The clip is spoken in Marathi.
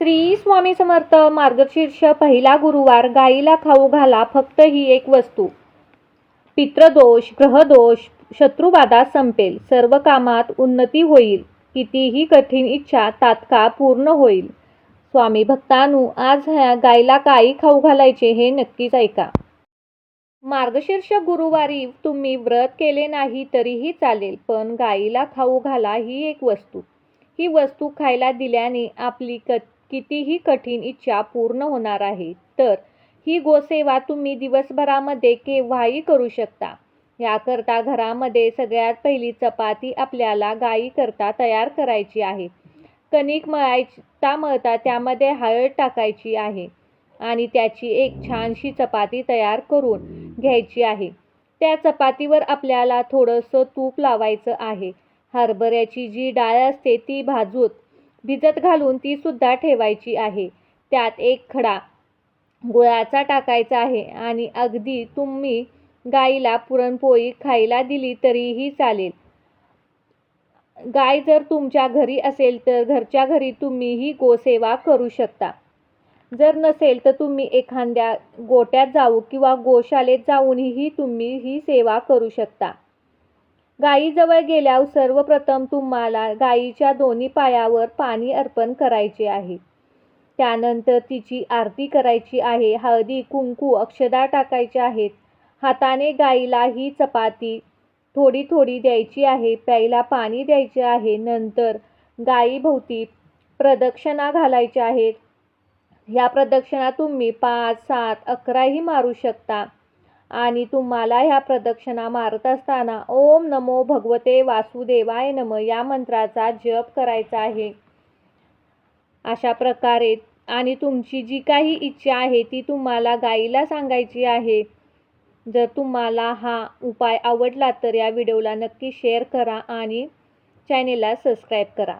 श्री स्वामी समर्थ मार्गशीर्ष पहिला गुरुवार गाईला खाऊ घाला फक्त ही एक वस्तू. पित्रदोष ग्रहदोष शत्रुबाधा संपेल. सर्व कामात उन्नती होईल. कितीही कठीण इच्छा तात्काळ पूर्ण होईल. स्वामी भक्तानू आज ह्या गाईला काही खाऊ घालायचे हे नक्कीच ऐका. मार्गशीर्ष गुरुवारी तुम्ही व्रत केले नाही तरीही चालेल पण गाईला खाऊ घाला ही एक वस्तू. ही वस्तू खायला दिल्याने आपली क कितीही कठीण इच्छा पूर्ण होणार आहे तर ही गोसेवा तुम्ही दिवसभरामध्ये केव्हाही करू शकता. याकरता घरामध्ये सगळ्यात पहिली चपाती आपल्याला गाईकरता तयार करायची आहे. कणिक मळायता मळता त्यामध्ये हळद टाकायची आहे आणि त्याची एक छानशी चपाती तयार करून घ्यायची आहे. त्या चपातीवर आपल्याला थोडंसं तूप लावायचं आहे. हरभऱ्याची जी डाळ असते ती भाजून भिजत घालून ती सुद्धा ठेवायची आहे. त्यात एक खडा गुळाचा टाकायचा आहे आणि अगदी तुम्ही गाईला पुरणपोळी खायला दिली तरीही चालेल. गाय जर तुमच्या घरी असेल तर घरच्या घरी तुम्ही ही गोसेवा करू शकता. जर नसेल तर तुम्ही एखाद्या गोट्यात जाऊ किंवा गोशालेत जाऊनही तुम्ही ही सेवा करू शकता. गायीजवळ गेल्यावर सर्वप्रथम तुम्हाला गायीच्या दोन्ही पायावर पाणी अर्पण करायचे आहे. त्यानंतर तिची आरती करायची आहे. हळदी कुंकू अक्षदा टाकायच्या आहेत. हाताने गाईला ही चपाती थोडी थोडी द्यायची आहे. प्यायला पाणी द्यायचे आहे. नंतर गायीभोवती प्रदक्षिणा घालायच्या आहेत. ह्या प्रदक्षिणा तुम्ही पाच सात अकराही मारू शकता. आणि तुम्हाला ह्या प्रदक्षिणा मारत असताना ओम नमो भगवते वासुदेवाय नम या मंत्राचा जप करायचा आहे. अशा प्रकारे आणि तुमची जी काही इच्छा आहे ती तुम्हाला गाईला सांगायची आहे. जर तुम्हाला हा उपाय आवडला तर या व्हिडिओला नक्की शेअर करा आणि चॅनेलला सबस्क्राईब करा.